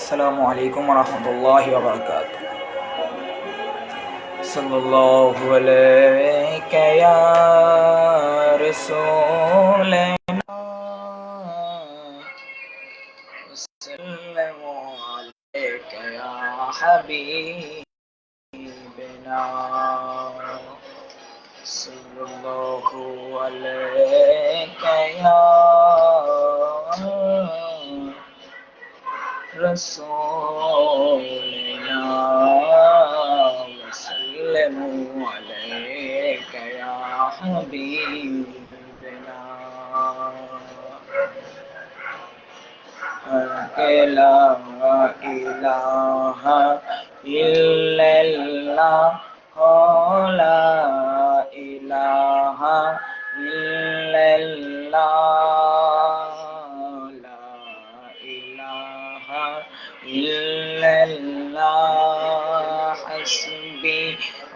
السلام عليكم ورحمة الله وبركاته. صلى الله عليك يا رسولنا وسلم عليك يا حبيبنا صلى الله. عليك يا رسولنا وسلم عليك يا حبيبنا لا إله إلا الله لا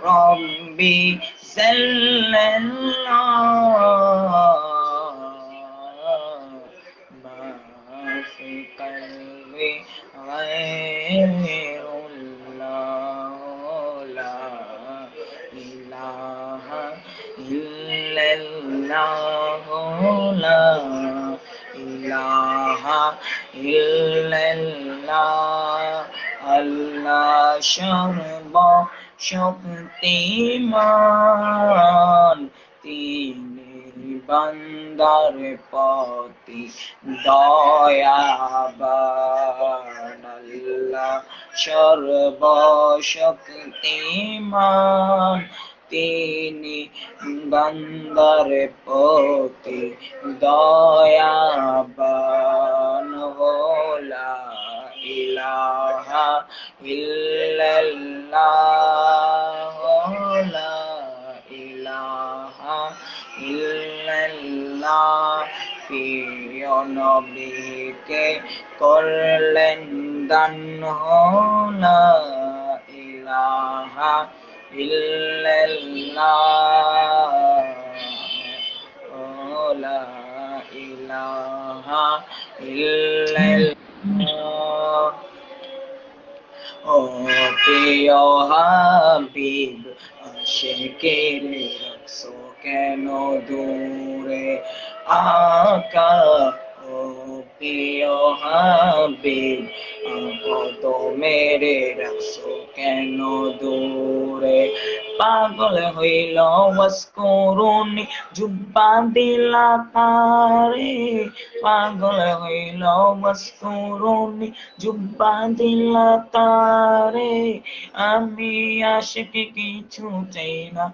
ربي جل الله ما في قلبي غير الله لا إله إلا الله لا إله إلا الله الله شرب শক্তিমান তিনি বান্দার পতি দয়াবান আল্লাহ সর্ব শক্তিমান তিনি বান্দার পতি দয়াবান হোলা ইলাহা ইল্লাল্লাহ লা ইলাহা ইল্লাল্লাহ। প্রিয় নবীকে করলেন দান হোলা ইলাহা ইল্লাল্লাহ। লা ইলাহা ইল্লাল্লাহ। ও প্রিয় হাবিব আশেকের রাখছো কেন দূরে? আকা ও প্রিয় হাবিব কত মেরে রাখছো কেন দূরে? পাগল হইল ওয়াসকরুনি জুব্বা দিলা তারে। পাগল হইল ওয়াসকরুনি জুব্বা দিলা তারে। আমি আশিক কিছু চাই না,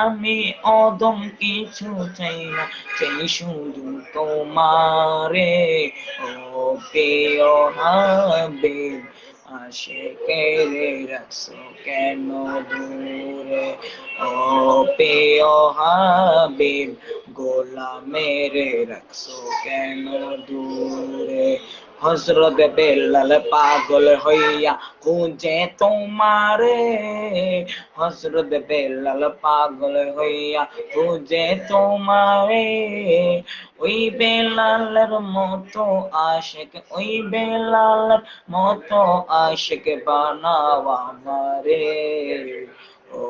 আমি অদম কিছু চাই না, চাই শুধু তোমারে। ও প্রিয় হাবিব আশেকের রাখছো কেন দূরে ও প্রিয় হাবিব গোলামের রাখছো কেন দূরে হজরত বেলাল পাগল হইয়া খুঁজে তোমারে। হজরত বেলাল পাগল হইয়া খুঁজে তোমারে। ওই বেলালের মতো আশেক, ওই বেলালের মতো আশেক বানাওয়া মারে ও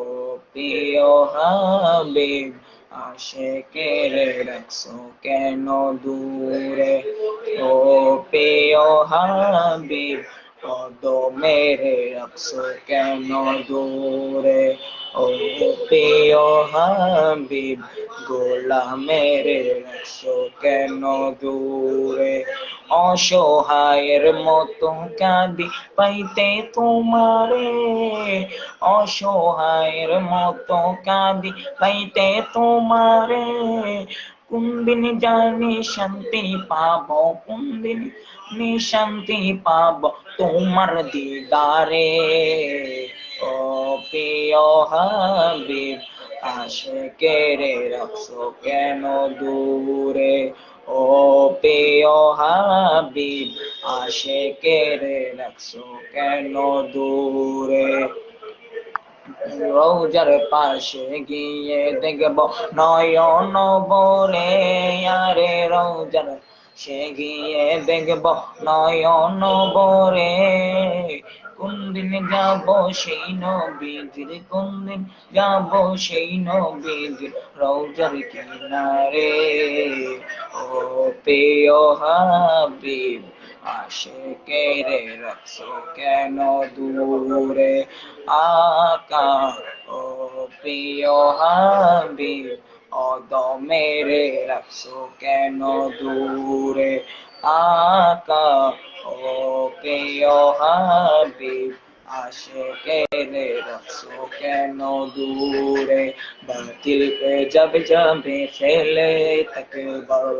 প্রিয় হাবিব আশেকের রাখছো কেন দূরে? ও পেয় হাবিব পদ মেরে রাখছো কেন দূরে? ও পেয় হাবিব গোলা মেরে রাখছো কেন দূরে? অসহায়ের মতো কাঁদি, পাইতে তোমারে। অসহায়ের মতো কাঁদি, পাইতে তোমারে। কোন দিন জানি শান্তি পাব, কোন দিন নি শান্তি পাব তোমার দিদারে। ও প্রিয় হাবিব, আশেকেরে রাখছো কেন দূরে? ও প্রিয় হাবিব, আশেকেরে রাখছো কেন দূরে? রোজার পাশে গিয়ে দেখব নয়ন বলে আরে রোজার সে গিয়ে দেখব নয়ন বরে দিন যাব সেই নবীজির কোন দিন যাব সেই নবীজির রৌজার কিনারে। ও পেয় হাবিব, আশেকে রে রাখছো কেন দূরে? আকা, ও প্রিয় হাবিব অদমেরে রাখছো কেন দূরে? আকা, ও প্রিয় হাবিব আশেকেরে রাখছো কেন দূরে বাতিল পে জব জবে ফেলে তকবর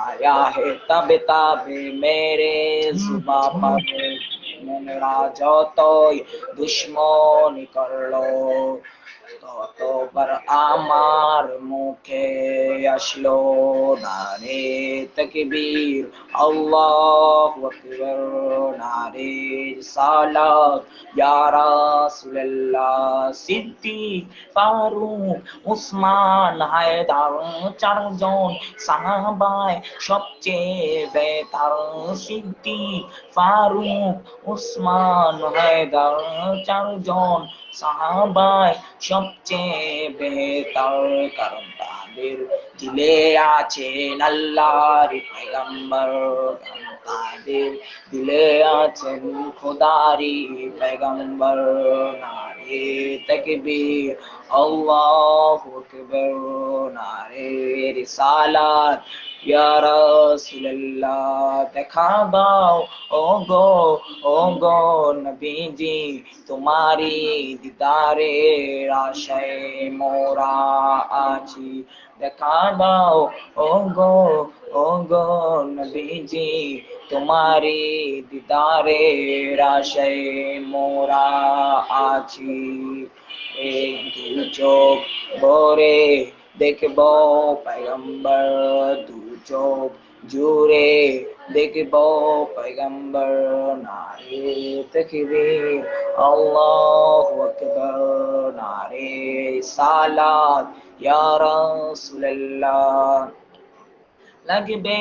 আয়া হে তব, তাবে মেরে জুবা পাবে। মেরা করল ততবার আমার মুখে আসলো নারে তকবীর। আল্লাহু আকবার, নারে সালাত। ইয়া রাসূলুল্লাহ, সিদ্দিক, ফারুক, উসমান, হায়দার চারজন সাহাবায় সবচেয়ে বেতার সিদ্দিক, ফারুক, উসমান, হায়দার চারজন সাহাবায় সবচেয়ে বেতার, কারণ তাদের দিলে আছেন আল্লাহর পয়গম্বর তাদের দিলে আছেন খোদারি পয়গম্বর। নারে তকবীর, আল্লাহু আকবার, নারে রিসালাত দেখা দাও। ও গো ও গো নবীজি তোমারি দিদারে আশায় মোরা আছি। দেখা ও গো ও গো নবীজি তোমারি দিদারে আশায় মোরা আছি। এই দু চোখ ভরে দেখব পয়গম্বর দু চোখ জুড়ে দেখব পয়গম্বর নারে তকবীর আল্লাহু আকবার নারে সালাত ইয়া রাসূলুল্লাহ লাগবে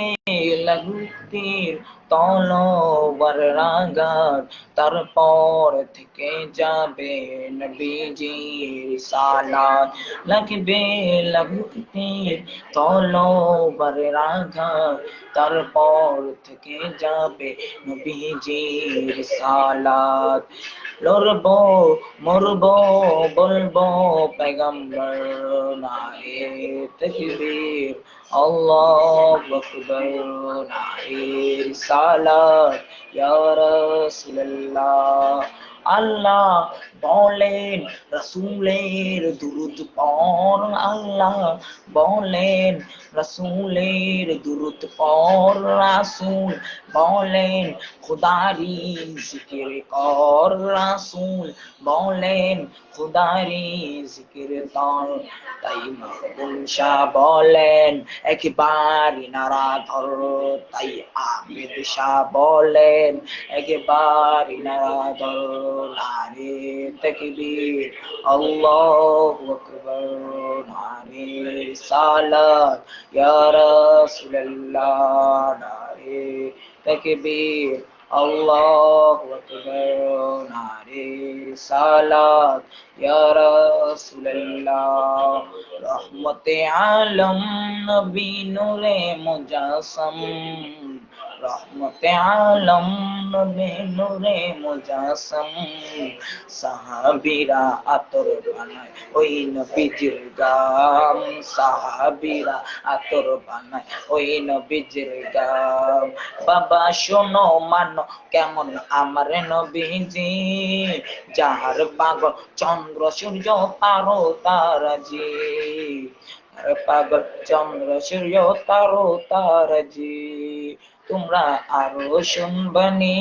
লাগুতির তলোয়ার রাগার তারপর থেকে যাবে নবীজির সালাত লাগবে লাগুতির তলোয়ার রাগার তারপর থেকে যাবে নবীজির সালাত লড়ব, মরব, বলব পেগম্বর নারে তকবীর আল্লাহু আকবার নারে রিসালাত ইয়া রাসূলুল্লাহ আল্লাহ বলেন, রসুলের দুরুদ পর আল্লাহ। বলেন, রসুলের দুরুদ পর রাসুল। বলেন, খুদারি জিকির কর রাসুল। বলেন, খুদারি জিকির কর। তাই মাহবুব শাহ বলেন একবারই নারা ধর। তাই আবিদ শাহ বলেন একবারই নারা ধর। তকবীর আল্লাহু আকবার নারে সালাত ইয়া রাসূলুল্লাহ নারে তকবীর আল্লাহু আকবার নারে সালাত ইয়া রাসূলুল্লাহ রহমতে আলম নবী নূরে মুজাসম রহমতে আলম নবী নূরে মুজাসম। আতর বানায় ওই নবীজির গাম। আতর বানায় ওই নবীজির গাম। বাবা, শোনো, মানো, কেমন আমার নবীজি? যাহার পাগল চন্দ্র, সূর্য তারো তারাজি। পাগল চন্দ্র, সূর্য তারো তারাজি। তোমরা আরও শুনবানি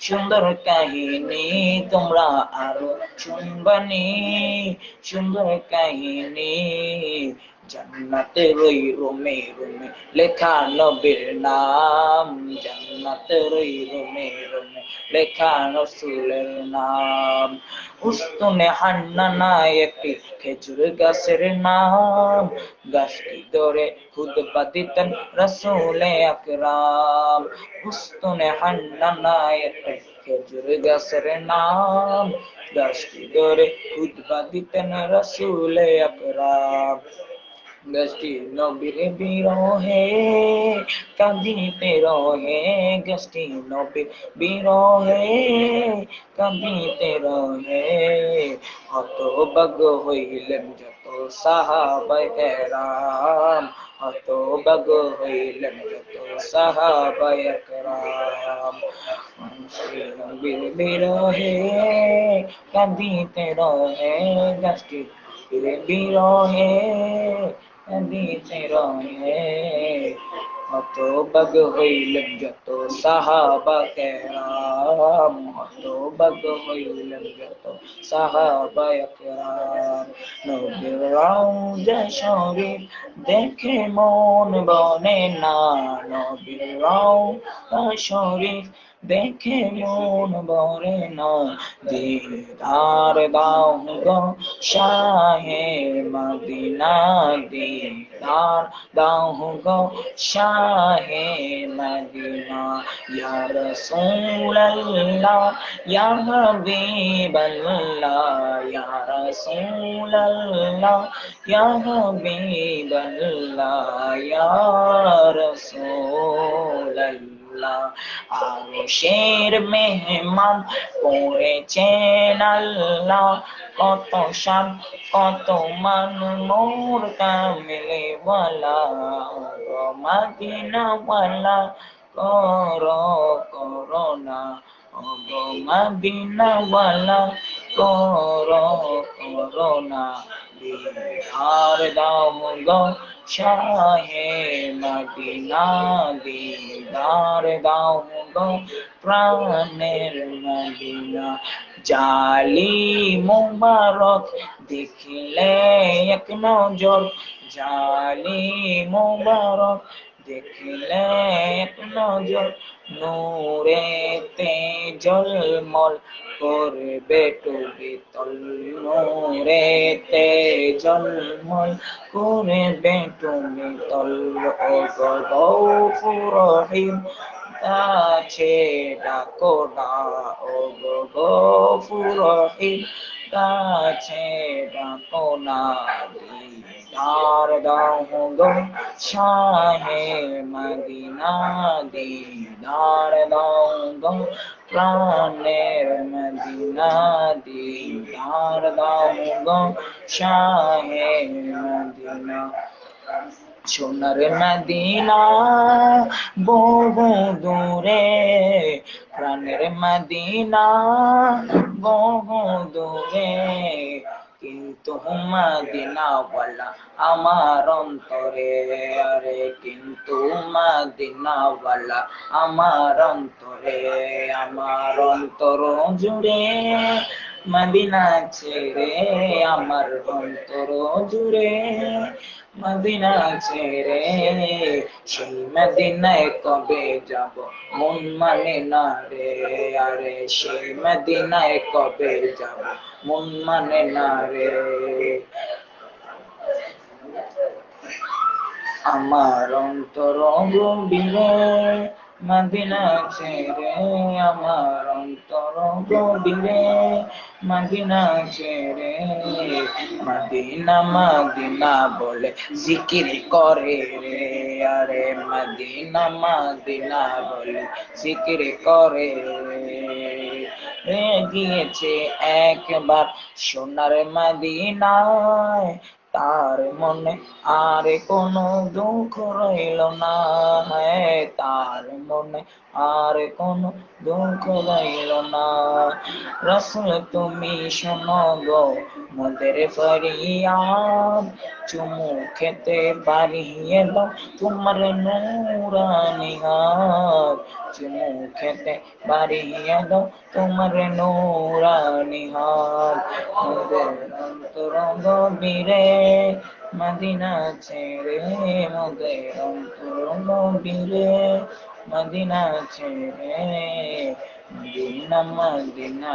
সুন্দর কাহিনী তোমরা আরও শুনবানি সুন্দর কাহিনী জান্নাতের ওই রুমে রুমে, লেখা নবীর নাম। জান্নাতের ওই রুমে রুমে, লেখা রসুলের নাম। উস্তুনে হান্নানা একটি খেজুর গাছের নাম। গাছটি ধরে খুদবা দিতেন রসুলে আকরাম। উস্তুনে হান্নানা একটি খেজুর গাছের নাম। গাছটি ধরে খুদবা দিতেন রসুলে আকরাম। গাছটি নবীর বিরহে কাঁদিতে রহে গাছটি নবীর বিরহে কাঁদিতে রহে হত বগ হইলেন যত সাহাবাই এরাম হত বগ হইলেন যত সাহাবাই একরাম নবীর বিরহে কাঁদিতে রহে গাছটি বিরহে অত বগ হইলেন যত সাহাবা কেরাম অত বগ হইলেন যত সাহাবা কেরাম নবীর রওজা দেখে মন বনে না নবীর রওজা শরীফ দেখে মন বরে না দিদার দাও গো শাহে মদিনা দিদার দাও গো শাহে মদিনা ইয়া রাসূলুল্লাহ ইয়া হাবিবাল্লাহ ইয়া রাসূলুল্লাহ ইয়া হাবিবাল্লাহ ইয়া আরশের মেহমান করেছেন আল্লাহ। কত শান কত মান নূর কামিলে ওয়ালা কর করোনা গো মদিনাওয়ালা, কর করোনা দিদার দাও গো শাহে মদিনা দিদার দাও প্রাণের জালি মুবারক দেখিলে এক নজর জালি মুবারক দেখিলে নজর নূরেতে জলমল করবে টুবি তল নূরেতে জলমল করবে টুবি তল। ও গৌফুর রহিম কাছে ডাকো না। ও গৌফুর রহিম কাছে ডাকো না। দাও গো শাহে মদিনা দিদার দাও গো প্রাণের মদিনা দিদার দাও গো শাহে মদিনা। সোনার মদিনা বহু দূরে, প্রাণের মদিনা বহু দূরে কিন্তু মদিনাওয়ালা আমার অন্তরে আরে কিন্তু মদিনাওয়ালা আমার অন্তরে, আমার অন্তর জুড়ে মদিনা ছেড়ে, আমার অন্তর জুড়ে মদিনা ছেড়ে সেই মদিনায় কবে যাব? মন মানে না রে, আরে সেই মদিনায় কবে যাব? মন মানে না রে। আমার অন্তর গভীরে মদিনা ছেড়ে আমার অন্তর গভীরে, মদিনা ছেড়ে মদিনা মদিনা বলে জিকির করে রে। আরে মদিনা মদিনা বলে জিকির করে রে। গিয়েছে একবার সোনার মদিনায় তার মনে আর কোনো দুঃখ রইল না। হ্যাঁ তার মনে আর কোনো দুঃখ রইল না। রসুল, তুমি শোনো গো, মোদের ফরিয়াদ চুমু খেতে বাড়িয়ে এলো তোমার নূরানি হাত চুমু খেতে বাড়িয়ে দাও তোমার নূরানি হাত মোদের অন্তর গভীরে মদিনা ছেড়ে মোদের অন্তর গভীরে মদিনা ছেড়ে মদিনা মদিনা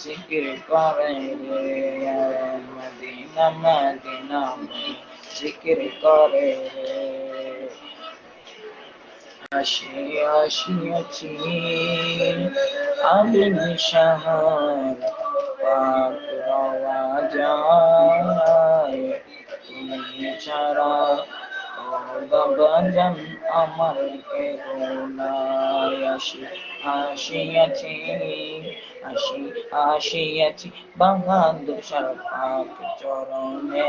জিকির করে রে মদিনা মদিনা জিকির করে রে আসিয়াছি আমি নিশাহার পাক রওয়া যায় তুমি ছাড়া ও বাবা আমার আসি চরণে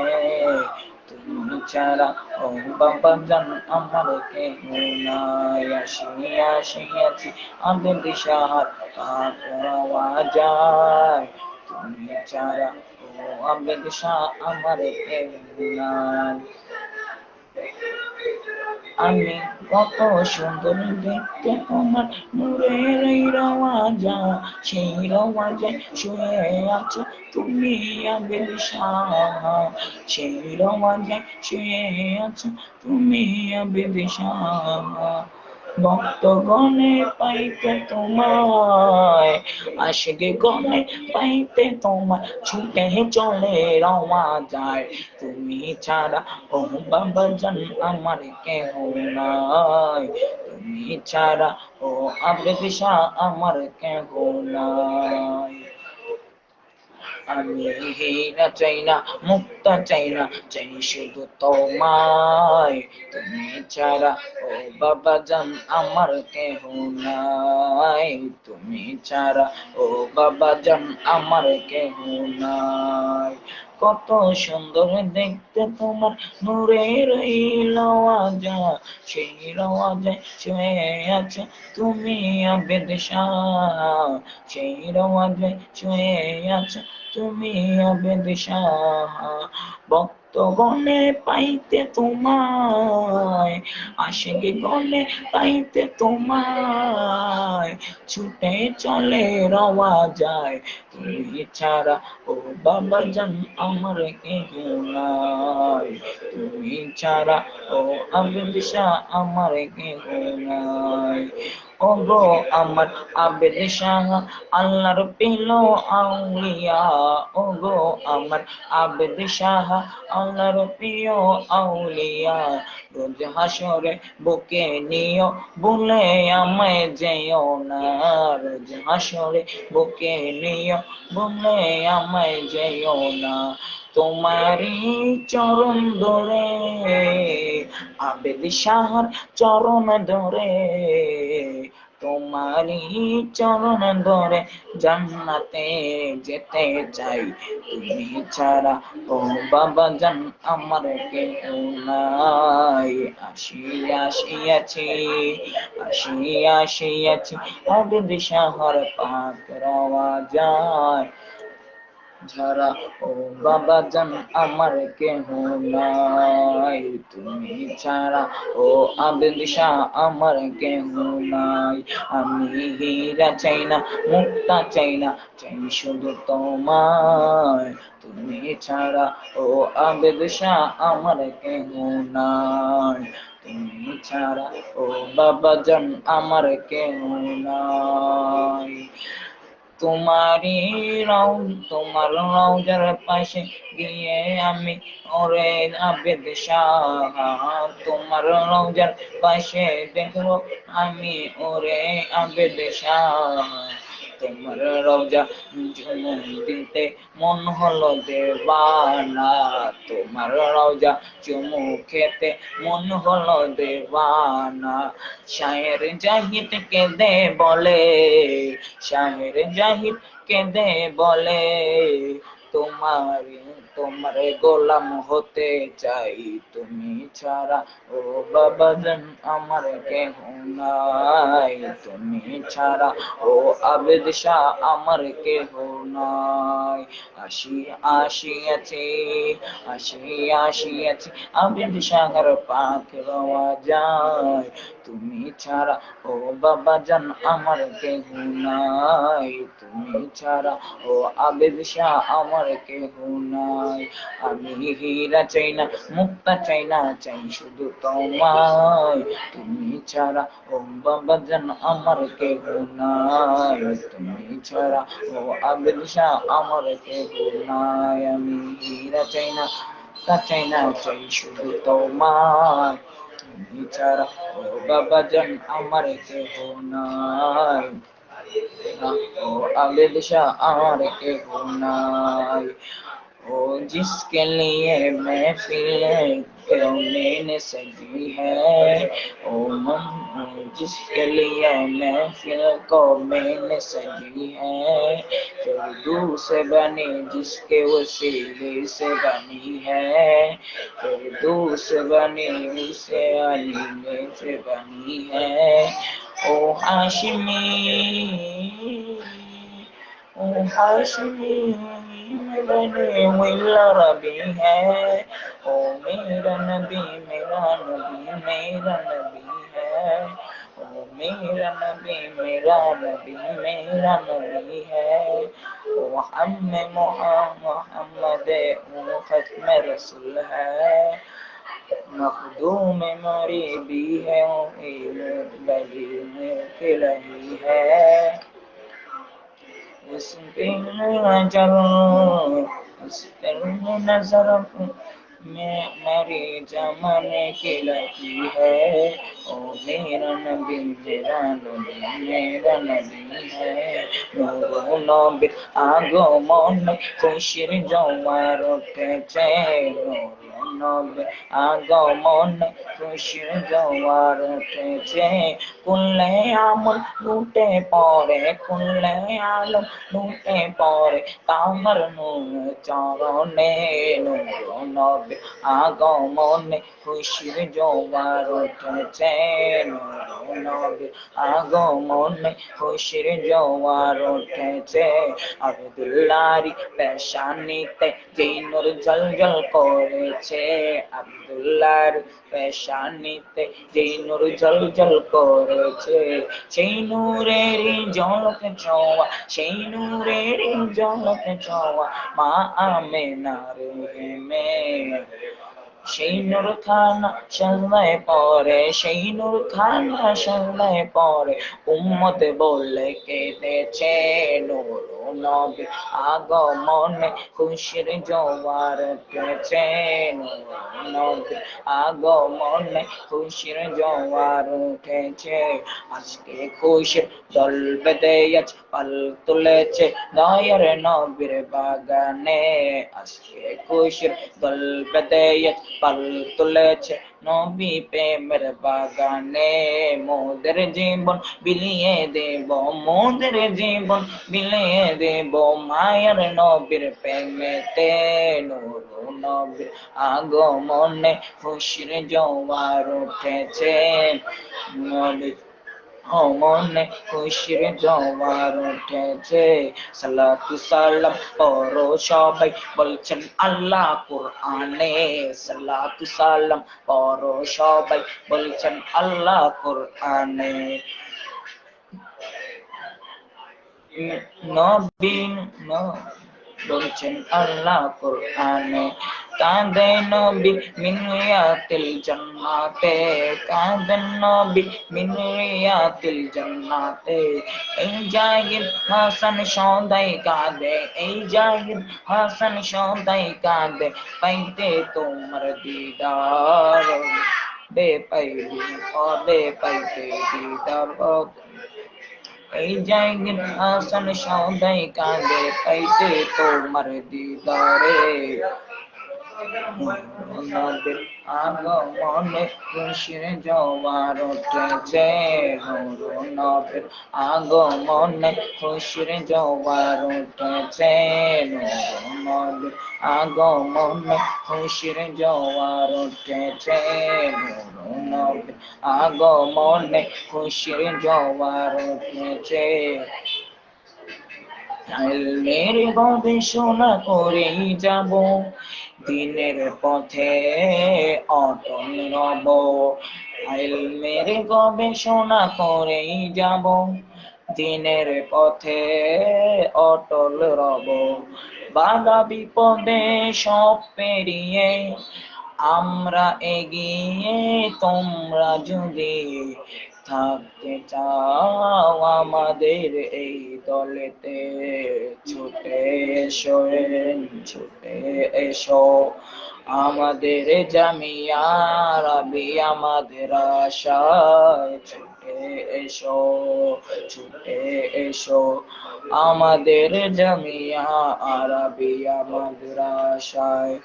ছাড়া ও বাবা জান আমার কেহ নাই আসিয়াছি আমি দিশাহার পাক রওয়া যায় তুমি ছাড়া ও আমি দিশা আমার আমি কত সুন্দর দেখতে তোমার নূরের এই রওয়াজা, সেই রওয়াজে শুয়ে আছো তুমি আবেদ সাহা সেই রওয়াজে শুয়ে আছো তুমি আবেদ শাহ ভক্তগণে পাইতে তোমায়, আশিকে গণে পাইতে তোমায়, ছুটে চলে রওয়া যায়। তুমি ছাড়া ও বাবা জান আমার কেহ নাই। তুমি ছাড়া ও শাহ আমার কেহ নাই। আমি হীরা চাই না, মুক্তা চাই না, চাই শুধু তোমায়। তুমি ছাড়া, ও বাবা জান, আমার কেহ নাই। তুমি ছাড়া, ও বাবা জান, আমার কেহ নাই। কত সুন্দর দেখতে তোমার নূরের লওয়াজা সেই লওয়াজা শুয়ে আছে তুমি আবেদ সেই লওয়াজা শুয়ে আছে তুমি আবেদ ভক্তগণে পাইতে তোমায় আশেকে গণে পাইতে তোমায়। ছুটে চলে রওয়া যায়, তুমি ছাড়া ও বাবা জান আমার কে নাই। তুমি ছাড়া ও আবেদ শাহ আমার কেহ নাই। ওগো আমার আবেদ শাহ আল্লাহর পেল আউলিয়া। ওগো আমার আবেদ শাহ আল্লাহর প্রিয় আউলিয়া। রোজ হাসরে বুকে নিও, বলে আমায় যেও না। রোজ হাসরে বুকে নিও, বলে আমায় যেও না। তোমারই চরণ ধরে, আবেদ শাহর চরণ ধরে, তোমারই চরণ ধরে জান্নাতে যেতে চাই। তুমি ছাড়া ও বাবা জান আমার কেউ নাই। আসি আসিয়াছি আসি আসিয়াছি আবেদ শাহর পাক রওয়া যায় যারা ও বাবা জান আমার কেহ নাই, তুমি ছাড়া ও আবেদ শাহ আমার কেহ নাই। আমি হীরা চাই না, মুক্তা চাই না, চাই শুধু তোমায়। তুমি ছাড়া ও আবেদ আমার কেহ নাই। তুমি ছাড়া ও বাবা জান আমার কেহ নাই। তোমারই রং, তোমার রৌজার পাশে গিয়ে আমি ওরে আবেদ শাহ তোমার রৌজার পাশে দেখব আমি ওরে আবেদ তোমার রওজা চুমুক দিতে মন হলো দেবানা তোমার রওজা চুমু খেতে মন হলো দেবানা শায়ের জাহিদ কেঁদে বলে, শায়ের জাহিদ কেঁদে বলে, তোমার তোমার গোলাম হতে চাই, তুমি ছাড়া ও বাবা জান আমার কেহ নাই। তুমি ছাড়া ও আবেদ শাহ আমার কেহ নাই। আসি আসিয়াছি আসি আসিয়াছি আবেদ শাহর পাক রওয়া যায়। তুমি ছাড়া, ও বাবা জান, আমার কেহ নাই। তুমি ছাড়া, ও আবেদ শাহ, আমার কেহ নাই। আমি হীরা চাই না, মুক্তা চাই না, চাই শুধু তোমায়। তুমি ছাড়া, ও বাবা জান, আমার কেহ নাই। তুমি ছাড়া, ও আবেদ শাহ, আমার কেহ নাই। আমি হীরা চাই না তা চাই না, চাই শুধু তোমায়। ও বাবা জান আমার কেহ নাই। ও আলেদ শাহ আমার কেহ নাই। وہ جس کے لیے محفل میں سجی ہے؟ او من جس کے لیے محفل کو میں نے سجی ہے۔ پھر سے بنی، جس کے وسیلے سے بنی ہے۔ پھر سے بنی اسے علی سے بنی ہے۔ او ہاشمی او ہاشمی۔ میرے ملا ربی ہے او میرا نبی میرا نبی میرا نبی ہے او میرا نبی میرا نبی میرا نبی ہے او ہم محمد او ختم رسول ہے مخدوم مری بھی ہے او بلی میں کلہی ہے۔ نظر میں میری جمن کی لگی ہے او میرا نبی میرا نبی میرا نبی ہے نو نبی آگو من خوشی جو مارو کے چہرو নবীর আগমনে, খুশির জোয়ার উঠেছে। কুল্লে আমল লুটে পড়ে কুল্লে আলম লুটে পড়ে। তামার নূর চরণে নুরু নবীর আগমনে, খুশির জোয়ার উঠেছে। নবীর আগমনে, খুশির জোয়ার উঠেছে। আব্দুল্লারি পেশানিতে যেই নূর জলজল করেছে। আব্দুল্লার পেশানিতে, যেই নূর জলজল করেছে, সেই নূরের জলক ছোঁয়া, সেই নূরের জলক ছোঁয়া, মা আমেনার হেমে। সেই নূর খানা সাজনায় পরে সেই নূর খানা সাজনায় পরে উম্মত বলে কেঁদেছে নূর নবী। আগমনে খুশির জোয়ার উঠেছে নবী। আগমনে খুশির জোয়ার উঠেছে আজকে খুশির দল বেঁধে আজ পাল তুলেছে দয়ার নবীর বাগানে। আজকে খুশির দল আজ পাল তুলেছে নবী প্রেমের বাগানে। মোদের জীবন বিলিয়ে দেব, মোদের জীবন বিলিয়ে দেব মায়ের নবীর প্রেমেতে। নূর নবীর আগমনে খুশির জোয়ার উঠেছে। নবী মনে খুশির জোয়ার উঠেছে। সালাতু সালাম পরো সবাই, বলছেন আল্লাহ কুরআনে। সালাতু সালাম পরো সবাই, বলছেন আল্লাহ কুরআনে। নবীন বলছেন আল্লাহ কোরআনে। কাঁদে নবী মিনরিয়াতিল জান্নাতে কাঁদেন নবী মিনরিয়াতিল জান্নাতে এই জাহিদ হাসান সদাই কাঁদে এই জাহিদ হাসান সদাই কাঁদে পাইতে তোমার দিদার বে পাইবি পদে পাইতে দিদার এই জায়গির হাসান সদাই কাঁদে পাইতে তোমার দিদারে নবীর আগমনে খুশির জোয়ার উঠেছে নবীর আগমনে খুশির জোয়ার উঠেছে নবীর আগমনে খুশির জোয়ার উঠেছে নবীর আগমনে খুশির জোয়ার উঠেছে মের গবেষণা করেই যাব দিনের পথে অটল রব। ইলমের গবেষণা করেই যাব। দিনের পথে অটল রব। বাধা বিপদে সব পেরিয়ে আমরা এগিয়ে, তোমরা যদি থাকতে চাও আমাদের এই দলেতে। ছুটে এসো ছুটে এসো। আমাদের জামিয়া রাবি আমাদের আশায়। ছুটে এসো ছুটে এসো। আমাদের জামিয়া আরবি আমাদের আশায়।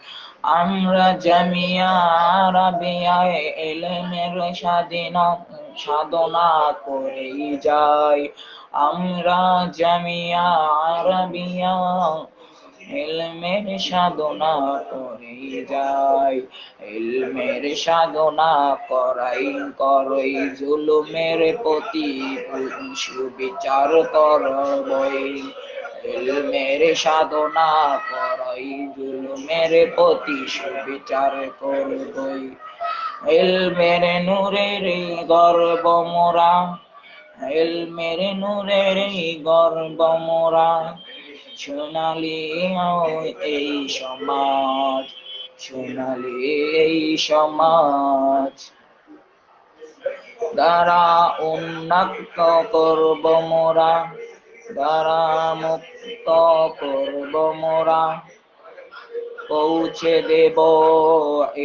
আমরা জামিয়া আরবিয়ায় এলেমের স্বাধীনা সাধনা করেই যাই। আমরা জামিয়া আরবিয়া ইলমের সাধনা করেই যাই। ইলমের সাধনা করাই করই জুলুমের প্রতি সুবিচার করবই ইলমের সাধনা করাই জুলুমের প্রতি সুবিচার করবই। ইলমের নূরের গর্ব মোরা ইলমের নূরের গর্ব মোরা। সোনালি এই সমাজ, সোনালি এই সমাজ। দ্বারা উন্নত করব মোরা, দ্বারা মুক্ত করব মোরা। পৌঁছে দেব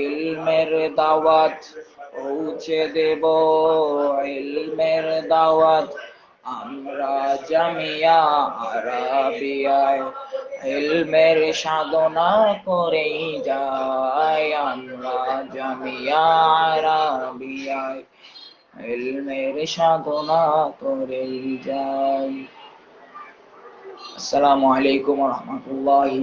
ইলমের দাওয়াত, পৌঁছে দেব ইলমের দাওয়াত। আমরা জামিয়া আরাবিয়ায় ইলমের সাধনা করেই যাই। আমরা জামিয়া আরাবিয়ায় ইলমের সাধনা করেই যাই। আসসালামু আলাইকুম রহমতুল্লাহি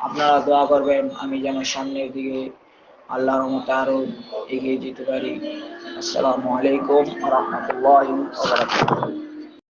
আপনারা দোয়া করবেন, আমি যেন সামনের দিকে আল্লাহর মতো আরও এগিয়ে যেতে পারি। আসসালামু আলাইকুম রহমতুল্লাহি